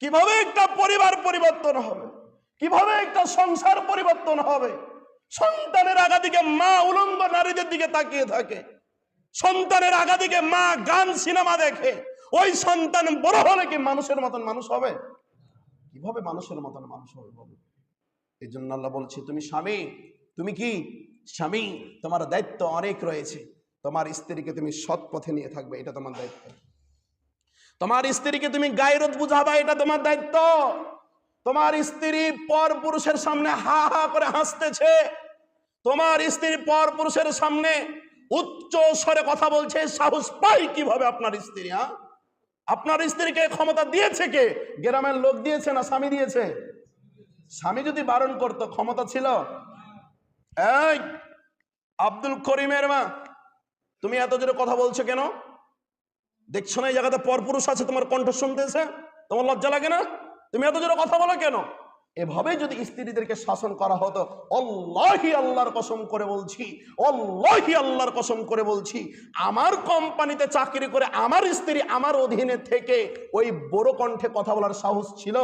কীভাবে একটা পরিবার পরিবর্তন হবে? কীভাবে একটা সংসার পরিবর্তন হবে? সন্তানের আগা দিকে মা উলঙ্গ নারীদের দিকে তাকিয়ে থাকে। সন্তানের আগা দিকে মা গান, সিনেমা দেখে। ওই সন্তান বড় হলে কি মানুষের মতন মানুষ হবে? কীভাবে মানুষের মতন মানুষ হবে বলো? এই জন্য আল্লাহ বলছে, তুমি স্বামী, তুমি কি? স্বামী, তোমার দায়িত্ব অনেক রয়েছে। তোমার স্ত্রীকে তুমি সৎ পথে নিয়ে থাকবে, এটা তোমার দায়িত্ব। তোমার স্ত্রীকে তুমি গায়রত বুঝাবা, এটা তোমার দায়িত্ব। তোমার স্ত্রী পর পুরুষের সামনে হা হা করে হাসতেছে। তোমার স্ত্রী পর পুরুষের সামনে উচ্চ স্বরে কথা বলছে, সাহস পাই কীভাবে আপনার স্ত্রী হ্যাঁ? আপনার স্ত্রীকে ক্ষমতা দিয়েছে কে? গ্রামের লোক দিয়েছে না স্বামী দিয়েছে? স্বামী যদি বারণ করতো, ক্ষমতা ছিল? আব্দুল করিমের মা, তুমি এত জোরে কথা বলছো কেন? দেখছ না এই জায়গাতে পরপুরুষ আছে তোমার কণ্ঠ শুনতেছে? তোমার লজ্জা লাগে না? তুমি এত জোরে কথা বলো কেন? এভাবে যদি স্ত্রীদেরকে শাসন করা হতো, অল্লাহি আল্লাহর কসম করে বলছি, অল্লাহি আল্লাহর কসম করে বলছি, আমার কোম্পানিতে চাকরি করে আমার স্ত্রী আমার অধীনে থেকে ওই বড় কণ্ঠে কথা বলার সাহস ছিল?